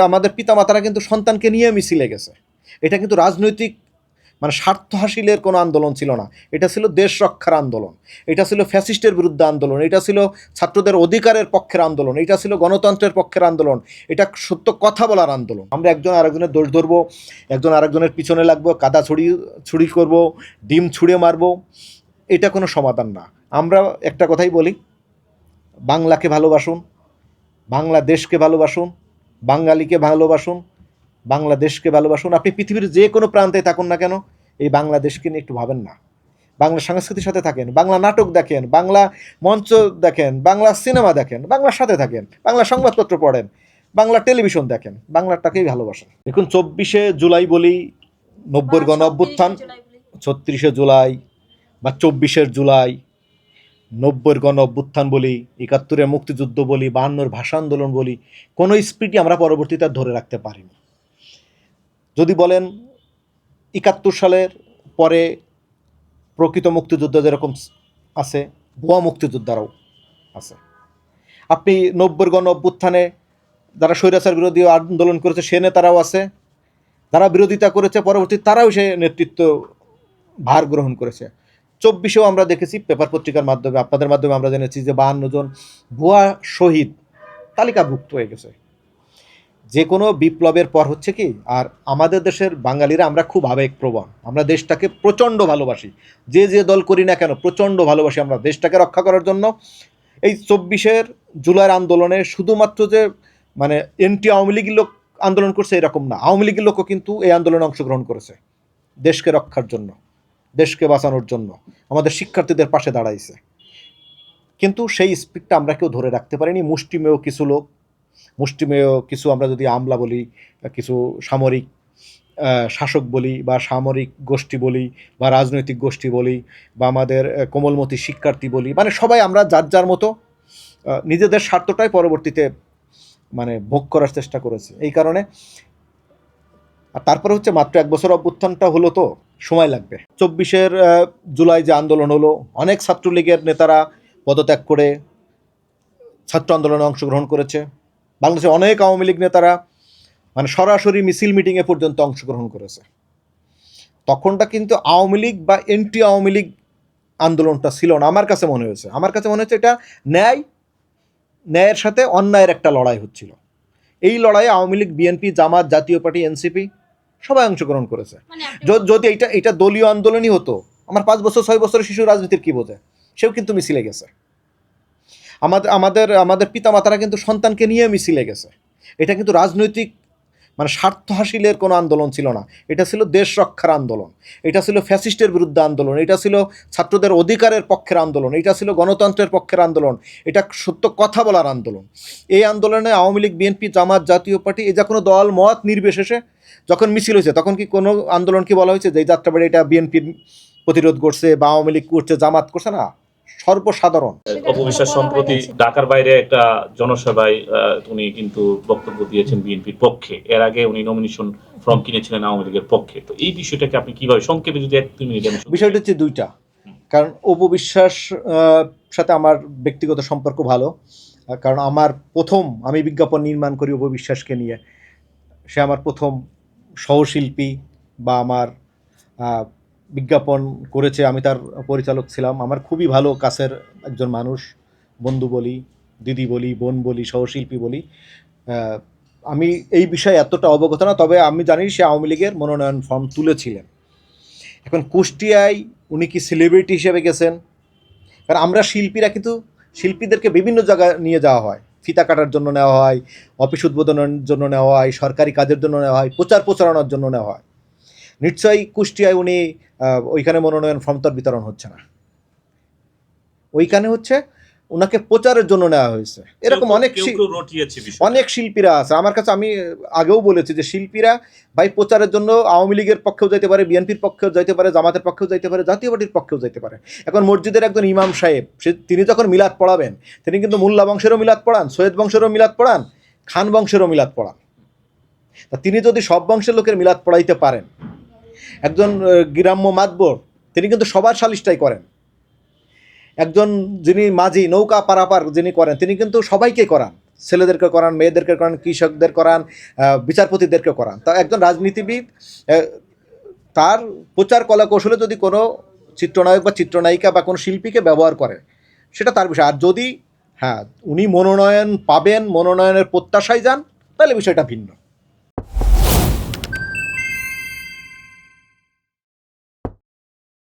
আমাদের পিতামাতারা কিন্তু সন্তানকে নিয়ে মিছিলে গেছে। এটা কিন্তু রাজনৈতিক মানে স্বার্থ হাসিলের কোনো আন্দোলন ছিল না। এটা ছিল দেশ রক্ষার আন্দোলন। এটা ছিল ফ্যাসিস্টের বিরুদ্ধে আন্দোলন। এটা ছিল ছাত্রদের অধিকারের পক্ষের আন্দোলন। এটা ছিল গণতন্ত্রের পক্ষের আন্দোলন। এটা সত্য কথা বলার আন্দোলন। আমরা একজন আরেকজনের দোষ ধরবো, একজন আরেকজনের পিছনে লাগবো, কাদা ছুড়ি ছুড়ি করব, ডিম ছুঁড়ে মারবো। এটা কোনো সমাধান না। আমরা একটা কথাই বলি, বাংলাকে ভালোবাসুন, বাংলাদেশকে ভালোবাসুন বাঙালিকে ভালোবাসুন বাংলাদেশকে ভালোবাসুন। আপনি পৃথিবীর যে কোনো প্রান্তে থাকুন না কেন এই বাংলাদেশকে নিয়ে একটু ভাবেন না। বাংলা সংস্কৃতির সাথে থাকেন বাংলা নাটক দেখেন বাংলা মঞ্চ দেখেন বাংলা সিনেমা দেখেন বাংলার সাথে থাকেন বাংলা সংবাদপত্র পড়েন বাংলা টেলিভিশন দেখেন বাংলাটাকেই ভালোবাসেন। দেখুন চব্বিশে জুলাই বলি নব্বইয়ের গণ অভ্যুত্থান ছত্রিশে জুলাই বা চব্বিশের জুলাই নব্বইয়ের গণ অভ্যুত্থান বলি, একাত্তরের মুক্তিযুদ্ধ বলি, বাহান্নর ভাষা আন্দোলন বলি, কোনো স্পিডই আমরা পরবর্তীতে ধরে রাখতে পারিনি। যদি বলেন, একাত্তর সালের পরে প্রকৃত মুক্তিযুদ্ধ যেরকম আছে, ভুয়া মুক্তিযোদ্ধারাও আছে। আপনি নব্বইয়ের গণ অভ্যুত্থানে যারা স্বৈরাচার বিরোধী আন্দোলন করেছে, সে নেতারাও আছে। যারা বিরোধিতা করেছে, পরবর্তী তারাও সে নেতৃত্ব ভার গ্রহণ করেছে। চব্বিশেও আমরা দেখেছি পেপার পত্রিকার মাধ্যমে, আপনাদের মাধ্যমে আমরা জেনেছি যে বাহান্ন জন ভুয়া শহীদ তালিকাভুক্ত হয়ে গেছে। যে কোনো বিপ্লবের পর হচ্ছে কি, আর আমাদের দেশের বাঙালিরা আমরা খুব আবেগপ্রবণ। আমরা দেশটাকে প্রচণ্ড ভালোবাসি। যে যে দল করি না কেন, প্রচণ্ড ভালোবাসি আমরা দেশটাকে রক্ষা করার জন্য। এই চব্বিশের জুলাইয়ের আন্দোলনে শুধুমাত্র যে মানে এনটি আওয়ামী লীগের লোক আন্দোলন করছে এরকম না। আওয়ামী লীগের লোকও কিন্তু এই আন্দোলনে অংশগ্রহণ করেছে দেশকে রক্ষার জন্য। দেশকে বাঁচানোর জন্য আমাদের শিক্ষার্থীদের পাশে দাঁড়াইছে। কিন্তু সেই স্পিডটা আমরা কেউ ধরে রাখতে পারিনি। মুষ্টিমেয় কিছু লোক, মুষ্টিমেয় কিছু আমরা যদি আমলা বলি কিছু সামরিক শাসক বলি, বা সামরিক গোষ্ঠী বলি, বা রাজনৈতিক গোষ্ঠী বলি, বা আমাদের কোমলমতি শিক্ষার্থী বলি মানে সবাই আমরা যার যার মতো নিজেদের স্বার্থটাই পরবর্তীতে মানে ভোগ করার চেষ্টা করেছে। এই কারণে, আর তারপরে হচ্ছে মাত্র এক বছর অভ্যুত্থানটা হলো তো সময় লাগবে। চব্বিশের জুলাই যে আন্দোলন হলো, অনেক ছাত্রলীগের নেতারা পদত্যাগ করে ছাত্র আন্দোলনে অংশগ্রহণ করেছে। বাংলাদেশে অনেক আওয়ামী লীগ নেতারা মানে সরাসরি মিছিল মিটিংয়ে পর্যন্ত অংশগ্রহণ করেছে। তখনটা কিন্তু আওয়ামী লীগ বা এন্টি আওয়ামী লীগ আন্দোলনটা ছিল না, আমার কাছে মনে হয়েছে। আমার কাছে মনে হচ্ছে এটা ন্যায়, ন্যায়ের সাথে অন্যায়ের একটা লড়াই হচ্ছিল। এই লড়াইয়ে আওয়ামী লীগ, বিএনপি, জামাত, জাতীয় পার্টি, এনসিপি সবাই অংশগ্রহণ করেছে। মানে যদি এটা এটা দলীয় আন্দোলনই হতো আমার পাঁচ বছর ছয় বছরের শিশু রাজনীতির কি বোঝে? সেও কিন্তু মিছিলে গেছে। আমাদের আমাদের আমাদের পিতামাতারা কিন্তু সন্তানকে নিয়ে মিছিলে গেছে। এটা কিন্তু রাজনৈতিক মানে স্বার্থ হাসিলের কোনো আন্দোলন ছিল না। এটা ছিল দেশ রক্ষার আন্দোলন। এটা ছিল ফ্যাসিস্টের বিরুদ্ধে আন্দোলন। এটা ছিল ছাত্রদের অধিকারের পক্ষের আন্দোলন। এটা ছিল গণতন্ত্রের পক্ষের আন্দোলন। এটা সত্য কথা বলার আন্দোলন। এই আন্দোলনে আওয়ামী লীগ, বিএনপি, জামাত, জাতীয় পার্টি যা কোনো দল মত নির্বিশেষে যখন মিছিল হয়েছে, তখন কি কোনো আন্দোলন কি বলা হয়েছে যে যাত্রাবাড়ি এটা বিএনপির প্রতিরোধ করছে বা আওয়ামী লীগ করছে, জামাত করছে? না। সর্বসাধারণ। অপবিশ্বাস সম্প্রতি ঢাকার বাইরে একটা জনসভায় উনি কিন্তু বক্তব্য দিয়েছেন বিএনপির পক্ষে। এর আগে উনি নমিনেশন ফর্ম কিনেছিলেন আওয়ামী লীগের পক্ষে। তো এই বিষয়টাকে আপনি কীভাবে সংক্ষেপে যদি এক দুই মিনিট বিষয়টা হচ্ছে দুইটা। কারণ অপবিশ্বাস সাথে আমার ব্যক্তিগত সম্পর্ক ভালো। কারণ আমার প্রথম আমি বিজ্ঞাপন নির্মাণ করি উপবিশ্বাসকে নিয়ে। সে আমার প্রথম সহশিল্পী বা আমার আহ, বিজ্ঞাপন করেছে, আমি তার পরিচালক ছিলাম। আমার খুবই ভালো কাছের একজন মানুষ, বন্ধু বলি, দিদি বলি, বোন বলি, সহশিল্পী বলি। আমি এই বিষয়ে এতটা অবগত না, তবে আমি জানি সে আওয়ামী লীগের মনোনয়ন ফর্ম তুলেছিলেন। এখন কুষ্টিয়ায় উনি কি সেলিব্রিটি হিসেবে গেছেন? কারণ আমরা শিল্পীরা কিন্তু শিল্পীদেরকে বিভিন্ন জায়গায় নিয়ে যাওয়া হয়। ফিতা কাটার জন্য নেওয়া হয়, অফিস উদ্বোধনের জন্য নেওয়া হয়, সরকারি কাজের জন্য নেওয়া হয়, প্রচার প্রচারণার জন্য নেওয়া হয়। নিশ্চয়ই কুষ্টিয়ায় উনি ওইখানে মনোনয়ন ফর্ম তার বিতরণ হচ্ছে না। ওইখানে হচ্ছে ওনাকে প্রচারের জন্য নেওয়া হয়েছে। এরকম অনেক অনেক শিল্পীরা আছে। আমার কাছে আমি আগেও বলেছি যে শিল্পীরা ভাই প্রচারের জন্য আওয়ামী লীগের পক্ষেও যাইতে পারে বিএনপির পক্ষেও যাইতে পারে জামাতের পক্ষেও যাইতে পারে জাতীয় পার্টির পক্ষেও যাইতে পারে। এখন মসজিদের একজন ইমাম সাহেব সে তিনি যখন মিলাদ পড়াবেন তিনি কিন্তু মোল্লা বংশেরও মিলাদ পড়ান সৈয়দ বংশেরও মিলাদ পড়ান খান বংশেরও মিলাদ পড়ান। তিনি যদি সব বংশের লোকের মিলাদ পড়াইতে পারেন একজন গ্রাম্য মাতবর, তিনি কিন্তু সবার সালিশটাই করেন। একজন যিনি মাঝি, নৌকা পারাপার যিনি করেন, তিনি কিন্তু সবাইকে করান। ছেলেদেরকে করান, মেয়েদেরকে করান, কৃষকদের করান বিচারপতিদেরকে করান। তা একজন রাজনীতিবিদ তার প্রচার কলা কৌশলে যদি কোনো চিত্রনায়ক বা চিত্রনায়িকা বা কোনো শিল্পীকে ব্যবহার করে, সেটা তার বিষয়। আর যদি হ্যাঁ উনি মনোনয়ন পাবেন, মনোনয়নের প্রত্যাশায় যান, তাহলে বিষয়টা ভিন্ন।